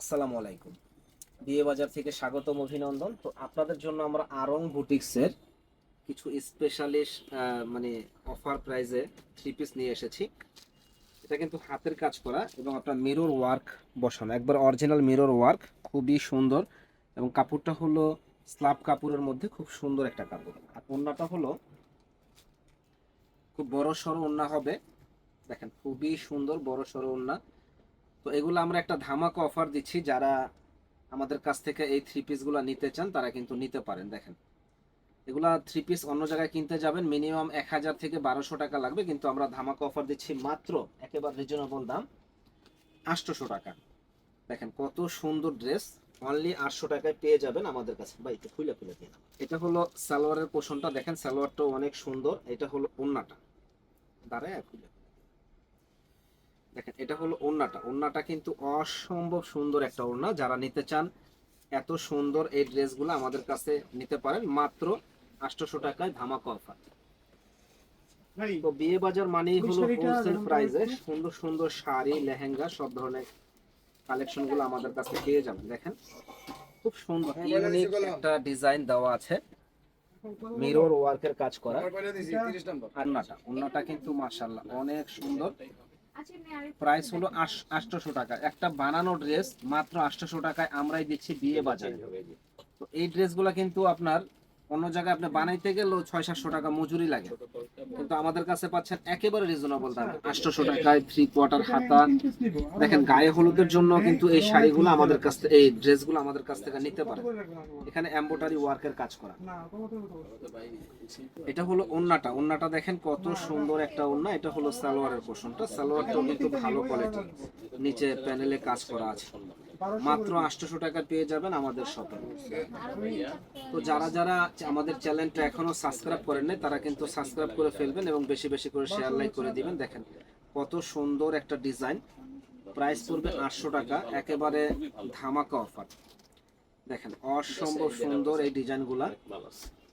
আসসালামু আলাইকুম। বিয়ে বাজার থেকে স্বাগতম অভিনন্দন। তো আপনাদের জন্য আমরা আরং বুটিক্সের কিছু স্পেশালিস্ট মানে অফার প্রাইজে থ্রি পিস নিয়ে এসেছি। এটা কিন্তু হাতের কাজ করা এবং আপনার মিরর ওয়ার্ক বসানো। একবার অরিজিনাল মিরর ওয়ার্ক খুবই সুন্দর এবং কাপড়টা হলো স্লাব কাপড়ের মধ্যে খুব সুন্দর একটা কাপড়। আর ওড়নাটা হলো খুব বড় সড়ো ওড়না হবে। দেখেন, খুবই সুন্দর বড় সড়ো ওড়না। তো এগুলো আমরা একটা ধামাকা অফার দিচ্ছি, যারা আমাদের কাছ থেকে এই থ্রি পিসগুলো নিতে চান, তারা কিন্তু নিতে পারেন, দেখেন। এগুলা থ্রি পিস অন্য জায়গায় কিনতে যাবেন মিনিমাম এক হাজার থেকে বারোশো টাকা লাগবে, কিন্তু আমরা ধামাকা অফার দিচ্ছি মাত্র একেবারে রিজনেবল দাম, আটশোশো টাকা। দেখেন কত সুন্দর ড্রেস অনলি আটশো টাকায় পেয়ে যাবেন আমাদের কাছে। বা একটু খুলে খুলে দিয়ে এটা হলো সালোয়ারের পোষণটা, দেখেন সালোয়ারটাও অনেক সুন্দর, এটা হলো ওন্নাটা। দাঁড়ায় খুলে। দেখেন এটা হলো ওড়নাটা। ওড়নাটা কিন্তু অসম্ভব সুন্দর একটা ওড়না। যারা নিতে চান এত সুন্দর এই ড্রেসগুলো আমাদের কাছে নিতে পারেন। মাত্র আটশোশো টাকায় ধামাকা অফার। তো বিয়ে বাজার মানেই হলো হোলসেল প্রাইসে সুন্দর সুন্দর শাড়ি লেহেঙ্গা সব ধরনের কালেকশনগুলো আমাদের কাছে পেয়ে যাবেন। দেখেন খুব সুন্দর ইউনিক একটা ডিজাইন দেওয়া আছে। মিরর ওয়ার্কের কাজ করা। ওড়নাটা কিন্তু মাশাআল্লাহ অনেক সুন্দর। প্রাইস হলো আটশোশো টাকা। একটা বানানো ড্রেস মাত্র আটশোশো টাকায় আমরাই দিচ্ছি বিয়ে বাজারে। তো এই ড্রেসগুলো কিন্তু আপনার অন্য জায়গায় আপনি বানাইতে গেলেও ছয় সাতশো টাকা মজুরি লাগে। কিন্তু আমাদের কাছে পাচ্ছেন একেবারে রিজনেবল দামে। আটশোশো টাকায় থ্রি কোয়ার্টার হাতা। দেখেন, গায়ে হলুদের জন্য কিন্তু এই শাড়িগুলো আমাদের কাছ থেকে এই ড্রেসগুলো আমাদের কাছ থেকে নিতে পারে এখানে এম্বোটারি ওয়ার্কের কাজ করা। এটা হলো ওন্নাটা। ওন্নাটা দেখেন কত সুন্দর একটা ওন্না। এটা হলো সালোয়ারের পোষণটা। সালোয়ারটাও কিন্তু ভালো কোয়ালিটি নিচে প্যানেলে কাজ করা আছে। মাত্র আটশোশো টাকা পেয়ে যাবেন আমাদের শপে তো যারা যারা আমাদের চ্যানেলটা এখনও সাবস্ক্রাইব করেন নাই তারা কিন্তু সাবস্ক্রাইব করে ফেলবেন এবং বেশি বেশি করে শেয়ার লাইক করে দিবেন। দেখেন কত সুন্দর একটা ডিজাইন প্রাইস পড়বে আটশো টাকা একেবারে ধামাকা অফার দেখেন অসম্ভব সুন্দর এই ডিজাইনগুলা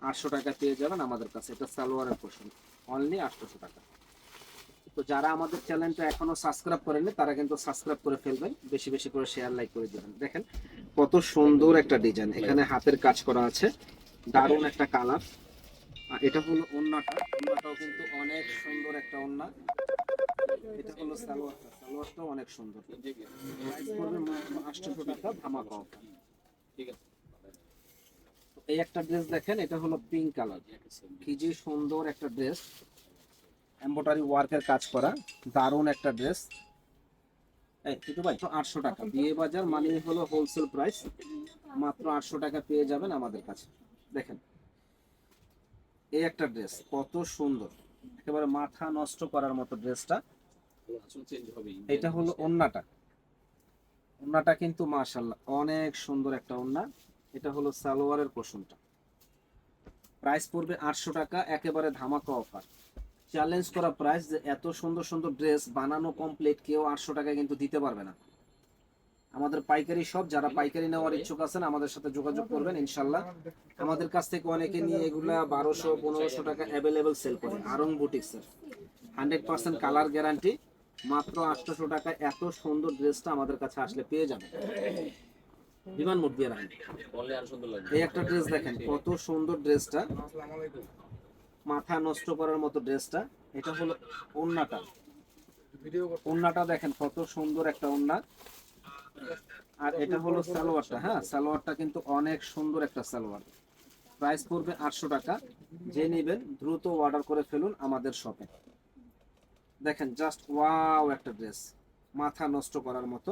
আটশো টাকা পেয়ে যাবেন আমাদের কাছে। এটা সালোয়ারের পোর্শন অনলি আটশোশো টাকা। তো যারা আমাদের চ্যানেলটা এখনও সাবস্ক্রাইব করেনি তারা কিন্তু সাবস্ক্রাইব করে ফেলবেন বেশি বেশি করে শেয়ার লাইক করে দিবেন। দেখেন কত সুন্দর একটা ডিজাইন এখানে হাতের কাজ করা আছে দারুণ একটা কালার আর এটা হলো ওন্নাটা। ওন্নাটাও কিন্তু অনেক সুন্দর একটা ওন্না। এটা হলো সালোয়ারটা। সালোয়ারটাও অনেক সুন্দর। প্রাইস পড়বে আটশোশো টাকা ধামাকা offer। তো এই একটা ড্রেস দেখেন এটা হলো পিঙ্ক কালার কি যে সুন্দর একটা ড্রেস এম্বোটারি ওয়ার্কের কাজ করা দারুণ একটা ড্রেস আটশো টাকা। বিয়ে বাজার মানে হলো হোলসেল প্রাইস মাত্র আটশো টাকা পেয়ে যাবেন আমাদের কাছে। দেখেন এই একটা ড্রেস কত সুন্দর। একেবারে মাথা নষ্ট করার মতো ড্রেসটা এটা হলো ওন্নাটা। ওন্নাটা কিন্তু মাশাল্লাহ অনেক সুন্দর একটা ওন্না। এটা হলো সালোয়ারের পোষণটা। প্রাইস পড়বে আটশো টাকা একেবারে ধামাকা অফার চ্যালেঞ্জ করা প্রাইস যে এত সুন্দর সুন্দর ড্রেস বানানো কমপ্লিট কেউ আটশো টাকায় কিন্তু দিতে পারবে না। আমাদের পাইকারি সব যারা পাইকারি নেওয়ার ইচ্ছুক আছেন আমাদের সাথে যোগাযোগ করবেন ইনশাল্লাহ। আমাদের কাছ থেকে অনেকে নিয়ে এগুলা বারোশো পনেরোশো টাকা অ্যাভেলেবেল সেল করে আরং বুটিক্সের হান্ড্রেড পার্সেন্ট কালার গ্যারান্টি মাত্র আটশোশো টাকা এত সুন্দর ড্রেসটা আমাদের কাছে আসলে পেয়ে যাবে বিমান মোট দিয়ে রাখেন। এই একটা ড্রেস দেখেন কত সুন্দর ড্রেসটা মাথা নষ্ট করার মতো ড্রেসটা এটা হলো ওন্নাটা। ওন্নাটা দেখেন কত সুন্দর একটা ওন্না। আর এটা হলো সালোয়ারটা হ্যাঁ সালোয়ারটা কিন্তু অনেক সুন্দর একটা সালোয়ার। প্রাইস পড়বে আটশো টাকা। যে নেবেন দ্রুত অর্ডার করে ফেলুন আমাদের শপে। দেখেন জাস্ট ওয়াও একটা ড্রেস মাথা নষ্ট করার মতো।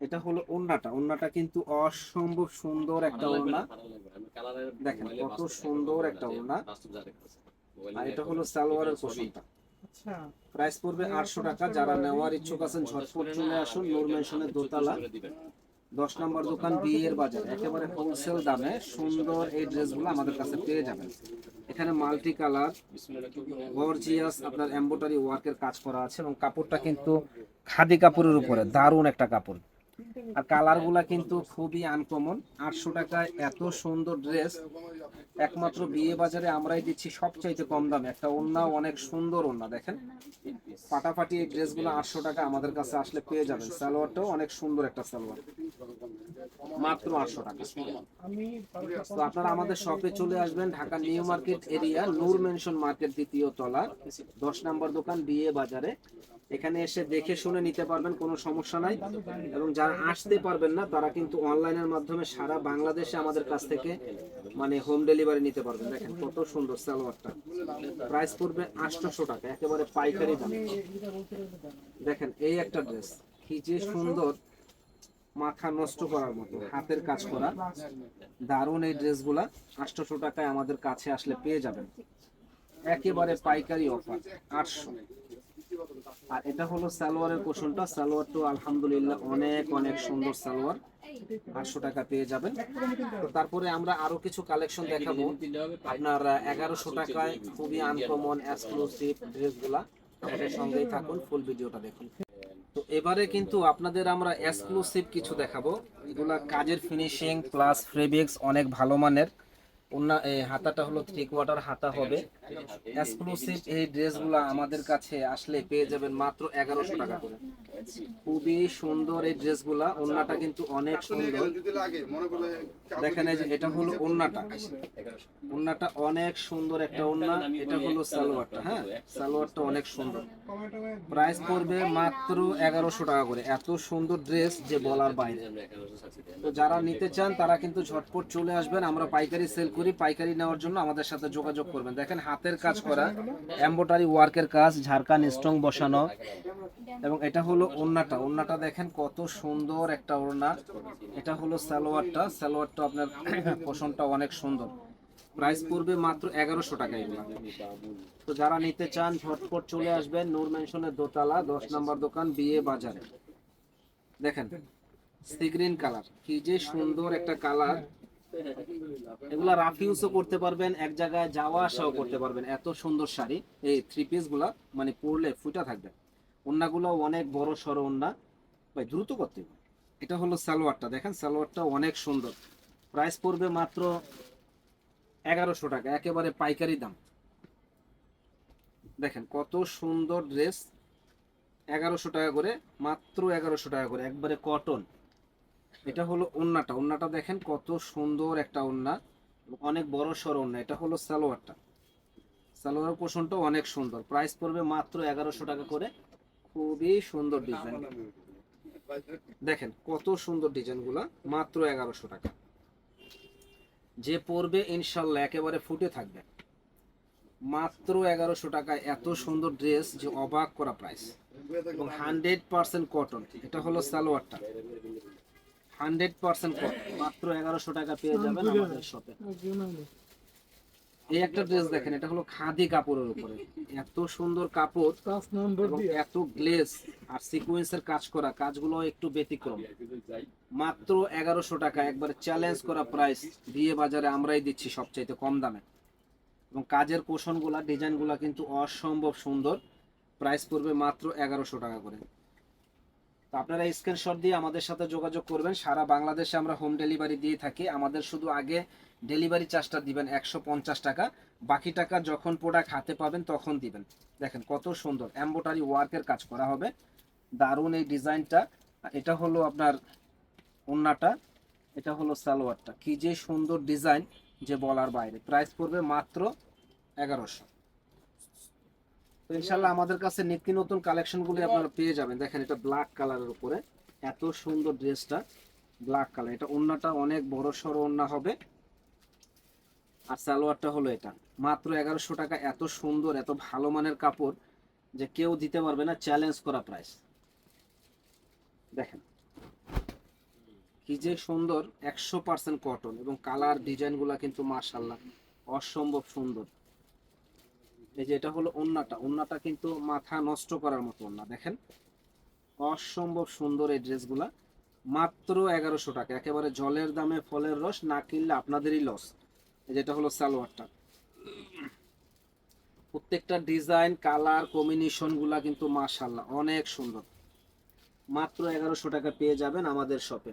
এটা হলো ওন্নাটা ওন্নাটা কিন্তু অসম্ভব সুন্দর একটা ওন্না। দেখেন কত সুন্দর একটা ওড়না। আর এটা হলো সালোয়ারের পোশনটা প্রাইস পড়বে আটশো টাকা যারা নেওয়ার ইচ্ছুক আছেন ঝটপট চলে আসুন নূর মেনশনের দোতলা। দশ নম্বর দোকান বিয়ের বাজার একেবারে হোলসেল দামে সুন্দর এই ড্রেসগুলো আমাদের কাছে পেয়ে যাবেন। এখানে মাল্টি কালার গর্জিয়াস আপনার এম্বোটারি ওয়ার্কের কাজ করা আছে এবং কাপড়টা কিন্তু খাদি কাপড়ের উপরে দারুণ একটা কাপড়। আর কালারগুলা কিন্তু খুবই আনকমন আটশো টাকায় এত সুন্দর ড্রেস একমাত্র বিয়ে বাজারে আমরাই দিচ্ছি সবচাইতে কম দামে। একটা ওন্না অনেক সুন্দর ওন্না দেখেন? ফাটাফাটি এই ড্রেসগুলো আটশো টাকা আমাদের কাছে আসলে পেয়ে যাবেন। সালোয়ারটাও অনেক সুন্দর একটা সালোয়ার। মাত্র আটশো টাকা। তো আপনারা আমাদের শপে চলে আসবেন Dhaka New Market area Noor Mansion Market দ্বিতীয় তলা দশ নম্বর দোকান বিয়ে বাজারে। এখানে এসে দেখে শুনে নিতে পারবেন, কোনো সমস্যা নাই। এবং যারা আসতে পারবেন না, তারা কিন্তু অনলাইনের মাধ্যমে সারা বাংলাদেশে আমাদের কাছ থেকে মানে হোম ডেলিভারি নিতে পারবেন। দেখেন কত সুন্দর সালোয়ারটা। প্রাইস পড়বে আটশোশো টাকা, একেবারে পাইকারি দাম। দেখেন এই একটা ড্রেস কি যে সুন্দর মাথা নষ্ট করার মতো, হাতের কাজ করা। দারুণ এই ড্রেসগুলা আটশোশো টাকায় আমাদের কাছে আসলে পেয়ে যাবেন। একেবারে পাইকারি অফার আটশো। আর এটা হলো সালোয়ারের পোষণটা সালোয়ারটা আলহামদুলিল্লাহ অনেক অনেক সুন্দর সালোয়ার। আটশো টাকা পেয়ে যাবেন। তো তারপরে আমরা আরও কিছু কালেকশন দেখাবো। আপনার এগারোশো টাকায় খুবই আনকমন এক্সক্লুসিভ ড্রেসগুলা। আমাদের সঙ্গেই থাকুন ফুল ভিডিওটা দেখুন। তো এবারে কিন্তু আপনাদের আমরা এক্সক্লুসিভ কিছু দেখাবো। এগুলা কাজের ফিনিশিং প্লাস ফেব্রিক্স অনেক ভালো মানের। অন্য হাতাটা হলো থ্রি কোয়ার্টার হাতা হবে। এক্সক্লুসিভ এই ড্রেসগুলো আমাদের কাছে আসলে পেয়ে যাবেন মাত্র এগারোশো টাকা করে। খুবই সুন্দর এই ড্রেসগুলা ওন্নাটা কিন্তু অনেক সুন্দর। দেখেন এই যে, এটা হলো ওন্নাটা ওন্নাটা অনেক সুন্দর একটা ওন্না এটা হলো সালোয়ারটা হ্যাঁ? সালোয়ারটা অনেক সুন্দর। প্রাইস পড়বে মাত্র এগারোশো টাকা করে। এত সুন্দর ড্রেস যে বলার বাইরে। তো যারা নিতে চান, তারা কিন্তু ঝটপট চলে আসবেন। আমরা পাইকারি সেল করি, পাইকারি নেওয়ার জন্য আমাদের সাথে যোগাযোগ করবেন। দেখেন হাতের কাজ করা এম্বোটারি ওয়ার্কের কাজ ঝাড়খান স্ট্রং বসানো এবং এটা হলো ওড়নাটা। ওড়নাটা দেখেন কত সুন্দর একটা ওড়না। এটা হলো সালোয়ারটা। সালোয়ারটা আপনার পোষণটা অনেক সুন্দর। প্রাইস পড়বে মাত্র এগারোশো টাকা এগুলো। তো যারা নিতে চান, ঝটপট চলে আসবেন নূর মেনশনের দোতলা, দশ নম্বর দোকান, বিয়ে বাজারে। দেখেন সি গ্রিন কালার কি যে সুন্দর একটা কালার এগুলা রাফ ইউজও করতে পারবেন, এক জায়গায় যাওয়া আসাও করতে পারবেন। এত সুন্দর শাড়ি, এই থ্রি পিসগুলা মানে পরলে ফুটা থাকবে। ওন্নাগুলো অনেক বড় সড়ো ওন্না। ভাই, দ্রুত করতে হবে। এটা হলো সালোয়ারটা। দেখেন, সালোয়ারটা অনেক সুন্দর। প্রাইস পড়বে মাত্র এগারোশো টাকা, একেবারে পাইকারি দাম। দেখেন, কত সুন্দর ড্রেস এগারোশো টাকা করে, মাত্র এগারোশো টাকা করে, একবারে কটন এটা হলো ওন্নাটা। ওন্নাটা দেখেন কত সুন্দর একটা ওন্না। অনেক বড় সড় ওন্না। এটা হলো সালোয়ারটা। সালোয়ার পোষণটা অনেক সুন্দর। প্রাইস পড়বে মাত্র এগারোশো টাকা করে। খুবই সুন্দর ডিজাইন। দেখেন কত সুন্দর ডিজাইনগুলা। মাত্র এগারোশো টাকা। যে পরবে ইনশাল্লাহ একেবারে ফুটে থাকবে। মাত্র এগারোশো টাকায় এত সুন্দর ড্রেস যে অবাক করা প্রাইস এবং হান্ড্রেড পার্সেন্ট কটন এটা হলো সালোয়ারটা। হান্ড্রেড পার্সেন্ট মাত্র এগারোশো টাকা পেয়ে যাবেন আমাদের শপে এই একটা ড্রেস দেখেন এটা হলো খাদি কাপড়ের উপরে। এত সুন্দর কাপড় এবং এত গ্লেস আর সিকোয়েন্সের কাজ করা কাজগুলো একটু ব্যতিক্রম। মাত্র এগারোশো টাকা একবারে চ্যালেঞ্জ করা প্রাইস বিয়ে বাজারে আমরাই দিচ্ছি সবচাইতে কম দামে। এবং কাজের পোষণগুলা ডিজাইনগুলা কিন্তু অসম্ভব সুন্দর। প্রাইস পড়বে মাত্র এগারোশো টাকা করে। তো আপনারা স্ক্রিনশট দিয়ে আমাদের সাথে যোগাযোগ করবেন। সারা বাংলাদেশে আমরা হোম ডেলিভারি দিয়ে থাকি। আমাদের শুধু আগে ডেলিভারি চার্জটা দিবেন, একশো পঞ্চাশ টাকা। বাকি টাকা যখন প্রোডাক্ট হাতে পাবেন তখন দিবেন। দেখেন কত সুন্দর এম্বোটারি ওয়ার্কের কাজ করা হবে। দারুণ এই ডিজাইনটা। এটা হলো আপনার ওন্নাটা, এটা হলো সালোয়ারটা। কি যে সুন্দর ডিজাইন যে বলার বাইরে। প্রাইস পড়বে মাত্র এগারোশো। ইনশাল্লাহ আমাদের কাছে নিত্য নতুন কালেকশনগুলি আপনারা পেয়ে যাবেন। দেখেন এটা ব্ল্যাক কালারের উপরে। এত সুন্দর ড্রেসটা ব্ল্যাক কালার এটা ওন্নাটা অনেক বড় সড়ো ওন্না হবে। আর সালোয়ারটা হলো এটা। মাত্র এগারোশো টাকা, এত সুন্দর, এত ভালো মানের কাপড় যে কেউ দিতে পারবে না চ্যালেঞ্জ করা প্রাইস দেখেন। কি যে সুন্দর, একশো পার্সেন্ট কটন এবং কালার ডিজাইনগুলা কিন্তু মার্শাল্লাহ অসম্ভব সুন্দর। এই যে এটা হলো ওন্নাটা। ওন্নাটা কিন্তু মাথা নষ্ট করার মতো ওন্না, দেখেন। অসম্ভব সুন্দর এই ড্রেসগুলা। মাত্র এগারোশো টাকা। একেবারে জলের দামে, ফলের রস, না কিনলে আপনাদেরই লস যেটা হলো সালোয়ারটা। প্রত্যেকটা ডিজাইন, কালার কম্বিনেশনগুলা কিন্তু মাশাল্লাহ অনেক সুন্দর। মাত্র এগারোশো টাকা পেয়ে যাবেন আমাদের শপে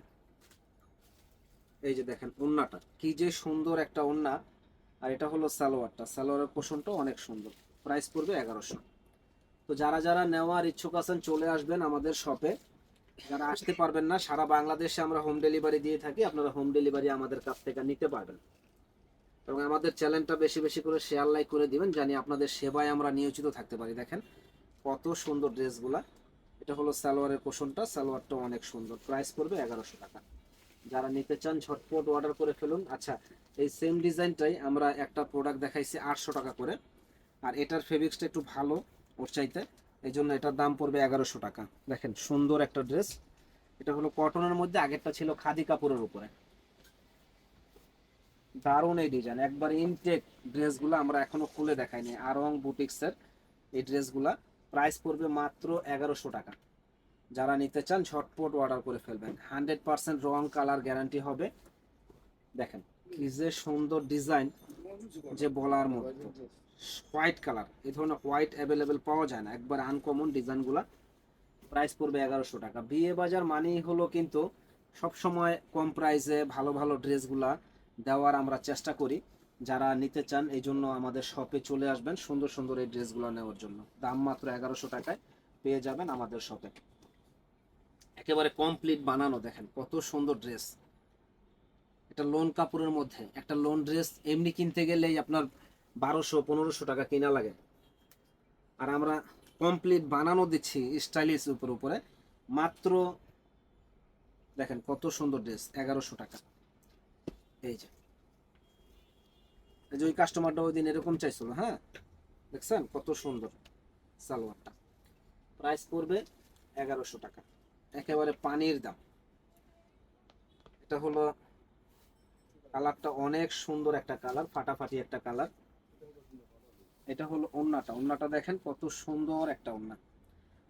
এই যে দেখেন, ওন্নাটা। কি যে সুন্দর একটা ওন্না। আর এটা হলো সালোয়ারটা। সালোয়ারের পোষণটাও অনেক সুন্দর। প্রাইস পড়বে এগারোশো। তো যারা যারা নেওয়ার ইচ্ছুক আছেন, চলে আসবেন আমাদের শপে। যারা আসতে পারবেন না, সারা বাংলাদেশে আমরা হোম ডেলিভারি দিয়ে থাকি। আপনারা হোম ডেলিভারি আমাদের কাছ থেকে নিতে পারবেন। এবং আমাদের চ্যানেলটা বেশি বেশি করে শেয়ার লাইক করে দিবেন, জানি আপনাদের সেবায় আমরা নিয়োজিত থাকতে পারি। দেখেন কত সুন্দর ড্রেসগুলা এটা হলো সালোয়ারের পোষণটা। সালোয়ারটা অনেক সুন্দর। প্রাইস পড়বে এগারোশো টাকা। যারা নিতে চান, ঝটপট অর্ডার করে ফেলুন। আচ্ছা এই সেম ডিজাইনটাই আমরা একটা প্রোডাক্ট দেখাইছি আটশো টাকা করে। আর এটার ফেব্রিক্সটা একটু ভালো ওর চাইতে। এই জন্য এটার দাম পড়বে এগারোশো টাকা। দেখেন, সুন্দর একটা ড্রেস এটা হলো কটনের মধ্যে, আগেরটা ছিল খাদি কাপড়ের উপরে। দারুণ এই ডিজাইন একবার ইনটেক ড্রেসগুলো আমরা এখনও খুলে দেখাইনি। আরং বুটিক্সের এই ড্রেসগুলা প্রাইস পড়বে মাত্র এগারোশো টাকা। যারা নিতে চান, ঝটপট অর্ডার করে ফেলবেন। হান্ড্রেড পার্সেন্ট রং কালার গ্যারান্টি হবে। দেখেন, কি যে সুন্দর ডিজাইন যে বলার মতো। হোয়াইট কালার এই ধরনের হোয়াইট অ্যাভেলেবেল পাওয়া যায় না। একবার আনকমন ডিজাইনগুলা প্রাইস পড়বে এগারোশো টাকা। বিয়ে বাজার মানেই হলো কিন্তু সবসময় কম প্রাইসে ভালো ভালো ড্রেসগুলা দেওয়ার আমরা চেষ্টা করি। যারা নিতে চান, এই জন্য আমাদের শপে চলে আসবেন। সুন্দর সুন্দর এই ড্রেসগুলো নেওয়ার জন্য। দাম মাত্র এগারোশো টাকায় পেয়ে যাবেন আমাদের শপে একেবারে কমপ্লিট বানানো, দেখেন কত সুন্দর ড্রেস এটা লোন কাপড়ের মধ্যে, একটা লোন ড্রেস এমনি কিনতে গেলেই আপনার বারোশো, পনেরোশো টাকা কিনা লাগে। আর আমরা কমপ্লিট বানানো দিচ্ছি স্টাইলিশ উপর উপরে, মাত্র দেখেন কত সুন্দর ড্রেস এগারোশো টাকা। এই যে। এই যে ওই কাস্টমারটা ওই দিন এরকম চাইছিল হ্যাঁ? দেখছেন? কত সুন্দর সালোয়ারটা। প্রাইস পড়বে এগারোশো টাকা। একেবারে পানির দাম। এটা হলো কালারটা অনেক সুন্দর একটা কালার, ফাটাফাটি একটা কালার। এটা হলো ওন্নাটা। ওন্নাটা দেখেন কত সুন্দর একটা ওন্না।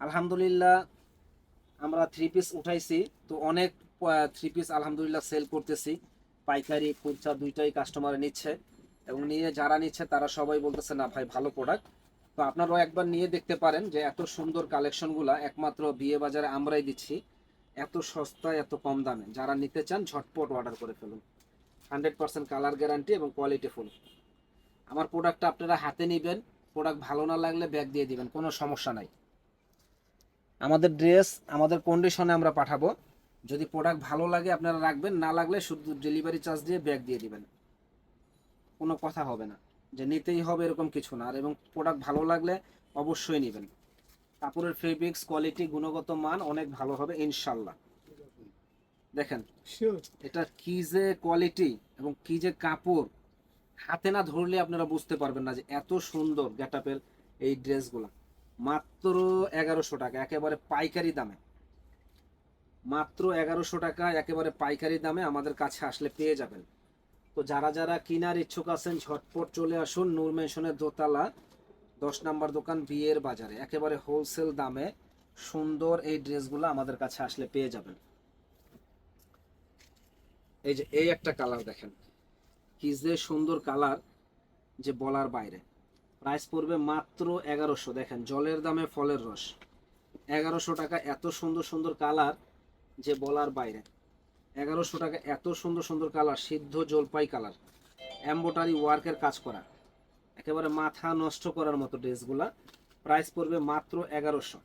আলহামদুলিল্লাহ আমরা থ্রি পিস উঠাইছি, তো অনেক থ্রি পিস আলহামদুলিল্লাহ সেল করতেছি। পাইকারি খুচরা দুইটাই কাস্টমার নিচ্ছে। এবং নিয়ে যারা নিচ্ছে তারা সবাই বলতেছে, না ভাই, ভালো প্রোডাক্ট তো আপনারাও একবার নিয়ে দেখতে পারেন যে এত সুন্দর কালেকশনগুলা একমাত্র বিয়ে বাজারে আমরাই দিচ্ছি। এত সস্তায় এত কম দামে। যারা নিতে চান, ঝটপট অর্ডার করে ফেলুন। হান্ড্রেড পার্সেন্ট কালার গ্যারান্টি এবং কোয়ালিটি ফুল আমার প্রোডাক্টটা আপনারা হাতে নেবেন প্রোডাক্ট ভালো না লাগলে ব্যাগ দিয়ে দিবেন, কোনো সমস্যা নাই। আমাদের ড্রেস আমাদের কন্ডিশনে আমরা পাঠাবো। যদি প্রোডাক্ট ভালো লাগে আপনারা রাখবেন, না লাগলে শুধু ডেলিভারি চার্জ দিয়ে ব্যাগ দিয়ে দিবেন। কোনো কথা হবে না। যে নিতেই হবে এরকম কিছু না। আর এবং প্রোডাক্ট ভালো লাগলে অবশ্যই নেবেন। কাপড়ের ফেব্রিক্স কোয়ালিটি গুণগত মান অনেক ভালো হবে ইনশাল্লাহ। দেখেন এটা কি যে কোয়ালিটি এবং কি যে কাপড় হাতে না ধরলে আপনারা বুঝতে পারবেন না যে এত সুন্দর গেটআপের এই ড্রেসগুলো। মাত্র এগারোশো টাকা একেবারে পাইকারি দামে। মাত্র এগারোশো টাকা একেবারে পাইকারি দামে আমাদের কাছে আসলে পেয়ে যাবেন। তো যারা যারা কেনার ইচ্ছুক আছেন, ঝটপট চলে আসুন নূর মেশনের দোতলা, দশ নাম্বার দোকান বিয়ের বাজারে। একেবারে হোলসেল দামে সুন্দর এই ড্রেসগুলো আমাদের কাছে আসলে পেয়ে যাবেন। এই যে, এই একটা কালার দেখেন। কি যে সুন্দর কালার যে বলার বাইরে। প্রাইস পড়বে মাত্র এগারোশো। দেখেন, জলের দামে ফলের রস। এগারোশো টাকা এত সুন্দর সুন্দর কালার যে বলার বাইরে। এগারোশো টাকা এত সুন্দর সুন্দর কালার, সিদ্ধ জলপাই কালার। এম্বোটারি ওয়ার্কের কাজ করা। একেবারে মাথা নষ্ট করার মতো ড্রেসগুলা। প্রাইস পড়বে মাত্র এগারোশো।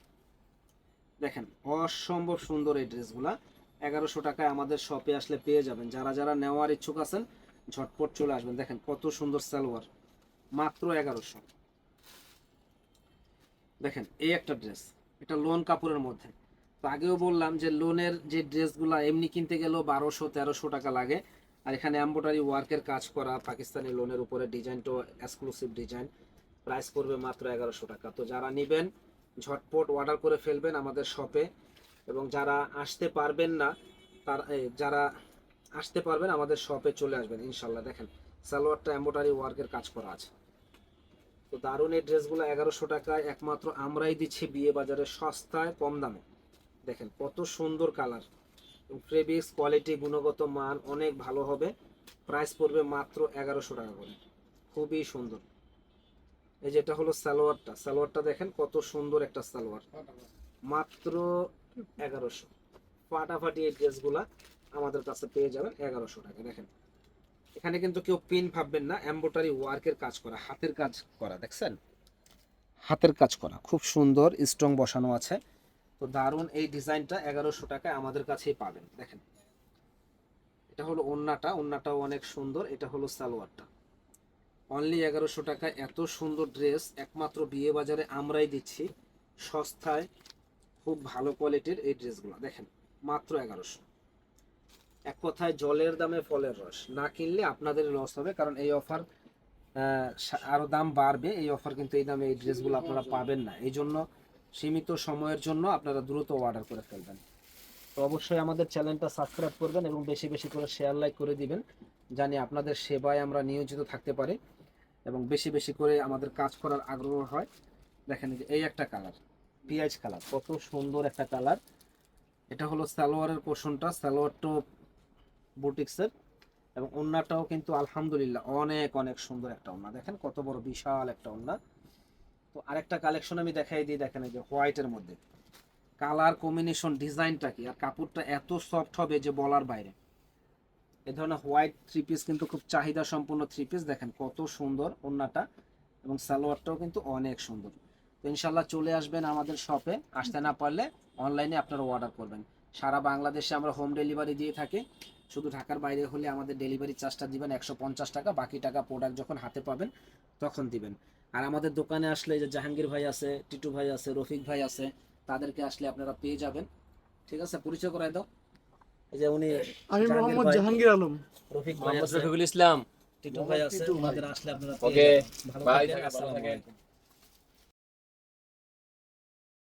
দেখেন, অসম্ভব সুন্দর এই ড্রেসগুলা। এগারোশো টাকায় আমাদের শপে আসলে পেয়ে যাবেন। যারা যারা নেওয়ার ইচ্ছুক আছেন, ঝটপট চলে আসবেন। দেখেন, কত সুন্দর সালোয়ার। মাত্র এগারোশো। দেখেন, এই একটা ড্রেস। এটা লোন কাপড়ের মধ্যে। তো আগেও বললাম যে লোনের যে ড্রেসগুলো এমনি কিনতে গেলেও বারোশো, তেরোশো টাকা লাগে। আর এখানে এম্বোটারি ওয়ার্কের কাজ করা, পাকিস্তানি লোনের উপরে ডিজাইনটাও এক্সক্লুসিভ ডিজাইন প্রাইস পড়বে মাত্র এগারোশো টাকা। তো যারা নেবেন, ঝটপট অর্ডার করে ফেলবেন আমাদের শপে এবং যারা আসতে পারবেন না, তার যারা আসতে পারবেন আমাদের শপে চলে আসবেন, ইনশাল্লাহ। দেখেন, সালোয়ারটা এম্বোটারি ওয়ার্কের কাজ করা আছে। তো দারুণ এই ড্রেসগুলো এগারোশো টাকায়। একমাত্র আমরাই দিচ্ছি বিয়ে বাজারে সস্তায়, কম দামে। দেখেন, কত সুন্দর কালার। ফেব্রিক্স কোয়ালিটি, গুণগত মান অনেক ভালো হবে। প্রাইস পড়বে মাত্র এগারোশো টাকা করে। খুবই সুন্দর। এই যেটা হলো সালোয়ারটা। সালোয়ারটা দেখেন, কত সুন্দর একটা সালোয়ার। মাত্র এগারোশো। ফাটাফাটি এই ড্রেসগুলা আমাদের কাছে পেয়ে যাবেন এগারোশো টাকা। দেখেন, এখানে কিন্তু কেউ পিন ভাববেন না এম্বোটারি ওয়ার্কের কাজ করা, হাতের কাজ করা, দেখছেন? হাতের কাজ করা, খুব সুন্দর, স্ট্রং বসানো আছে। তো দারুণ এই ডিজাইনটা এগারোশো টাকায় আমাদের কাছেই পাবেন। দেখেন। এটা হলো ওন্নাটা। ওন্নাটাও অনেক সুন্দর। এটা হলো সালোয়ারটা। অনলি এগারোশো টাকায় এত সুন্দর ড্রেস। একমাত্র বিয়ে বাজারে আমরাই দিচ্ছি। সস্তায়, খুব ভালো কোয়ালিটির এই ড্রেসগুলো। দেখেন, মাত্র এগারোশো। এক কথায় জলের দামে ফলের রস। না কিনলে আপনাদের লস হবে, কারণ এই অফার আরও দাম বাড়বে। এই অফার কিন্তু এই দামে এই ড্রেসগুলো আপনারা পাবেন না। এই জন্য সীমিত সময়ের জন্য আপনারা দ্রুত অর্ডার করে ফেলবেন। তো অবশ্যই আমাদের চ্যানেলটা সাবস্ক্রাইব করবেন এবং বেশি বেশি করে শেয়ার লাইক করে দিবেন, জানি আপনাদের সেবায় আমরা নিয়োজিত থাকতে পারি এবং বেশি বেশি করে আমাদের কাজ করার আগ্রহ হয়। দেখেন যে, এই একটা কালার পিঁয়াজ কালার কত সুন্দর একটা কালার এটা হলো সালোয়ারের পোর্শনটা সালোয়ারটা বুটিক্সের এবং ওন্নাটাও কিন্তু আলহামদুলিল্লাহ অনেক অনেক সুন্দর একটা ওন্না। দেখেন কত বড় বিশাল একটা ওন্না। তো আরেকটা কালেকশন আমি দেখাই দিই, দেখেন এই যে হোয়াইটের মধ্যে। কালার কম্বিনেশন ডিজাইনটা কি? আর কাপড়টা এত সফট হবে যে বলার বাইরে। এ ধরনের হোয়াইট থ্রি পিস কিন্তু খুব চাহিদা সম্পন্ন থ্রি পিস দেখেন কত সুন্দর ওন্নাটা এবং সালোয়ারটাও কিন্তু অনেক সুন্দর। তো ইনশাল্লাহ চলে আসবেন আমাদের শপে আসতে না পারলে অনলাইনে আপনারা অর্ডার করবেন। সারা বাংলাদেশে আমরা হোম ডেলিভারি দিয়ে থাকি। শুধু ঢাকার বাইরে হলে আমাদের ডেলিভারি চার্জটা দিবেন একশো পঞ্চাশ টাকা। বাকি টাকা প্রোডাক্ট যখন হাতে পাবেন তখন দিবেন। আর আমাদের দোকানে আসলে যে জাহাঙ্গীর ভাই আছে টিটু ভাই আছে রফিক ভাই আছে তাদেরকে আসলে আপনারা পেয়ে যাবেন। ঠিক আছে? পরিচয় করাই দাও। এই যে উনি আমি মোহাম্মদ জাহাঙ্গীর আলম। রফিক ভাই আছে। রফিকুল ইসলাম। টিটু ভাই আছে ওনাদের আসলে আপনারা ওকে, পেয়ে যাবেন। ভালো থাকবেন, আসসালামু আলাইকুম।